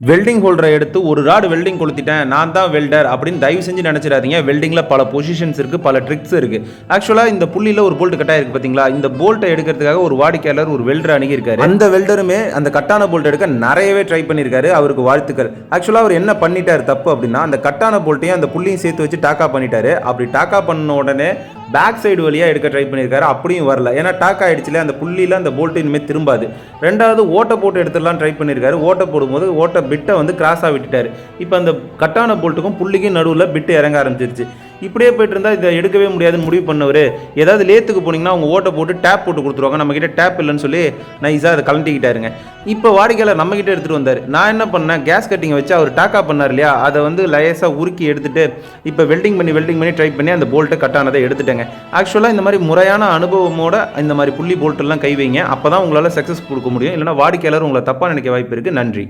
Welding ஹோல்டரை எடுத்து ஒரு rod welding கொளுத்திட்டேன். நான் தான் வெல்டர் அப்படின்னு தயவு செஞ்சு நினச்சிடாதீங்க. வெல்டிங்கில் பல பொசிஷன்ஸ் இருக்குது பல ட்ரிக்ஸ் இருக்குது ஆக்சுவலாக இந்த புள்ளியில் ஒரு போல்ட் கட்டாக இருக்குது பார்த்தீங்களா இந்த போல்ட்டை எடுக்கிறதுக்காக ஒரு வாடிக்கையாளர் ஒரு வெல்டர் அணுகியிருக்காரு. அந்த வெல்டருமே அந்த கட்டான போல்ட் எடுக்க நிறையவே ட்ரை பண்ணியிருக்காரு. அவருக்கு வாழ்த்துக்கள். ஆக்சுவலாக அவர் என்ன பண்ணிட்டார் தப்பு அப்படின்னா அந்த கட்டான போல்ட்டையும் அந்த புள்ளியும் சேர்த்து வச்சு டாக்கா பண்ணிட்டாரு. அப்படி டாக்கா பண்ண உடனே பேக் சைடு வழியாக எடுக்க ட்ரை பண்ணியிருக்காரு. அப்படியும் வரல. ஏன்னா டாக் ஆகிடுச்சுல அந்த புள்ளியில் அந்த போல்ட் இனிமேல் திரும்பாது. ரெண்டாவது ஓட்டை போட்டு எடுத்துடலாம் ட்ரை பண்ணியிருக்காரு. ஓட்டை போடும்போது ஓட்டை பிட்டை வந்து கிராஸாக விட்டுட்டார். இப்போ அந்த கட்டான போல்ட்டுக்கும் புள்ளிக்கும் நடுவில் பிட்டு இறங்க ஆரம்பிச்சிருச்சு. இப்படியே போயிட்டு இருந்தால் இதை எடுக்கவே முடியாதுன்னு முடிவு பண்ணவர். ஏதாவது லேத்துக்கு போனீங்கன்னா அவங்க ஓட்டை போட்டு டேப் போட்டு கொடுத்துருவாங்க. நம்மக்கிட்ட டேப் இல்லைன்னு சொல்லி நைஸாக அதை கலண்டிக்கிட்டாருங்க இப்போ வாடிக்கையாளர் நம்மக்கிட்ட எடுத்துகிட்டு வந்தார். நான் என்ன பண்ணேன்? கேஸ் கட்டிங்கை வச்சு அவர் டாக்கா பண்ணார் இல்லையா? அதை வந்து லேசாக உருக்கி எடுத்துட்டு இப்போ வெல்டிங் பண்ணி வெல்டிங் பண்ணி ட்ரை பண்ணி அந்த போல்ட்டை கட்டானதை எடுத்துட்டேங்க. ஆக்சுவலாக இந்த மாதிரி முறையான அனுபவமோட இந்த மாதிரி புள்ளி போல்ட்டெல்லாம் கை வைங்க. அப்போ தான் உங்களால் சக்ஸஸ் கொடுக்க முடியும். இல்லைனா வாடிக்கையாளர் உங்களை தப்பாக நினைக்க வாய்ப்பு இருக்குது நன்றி.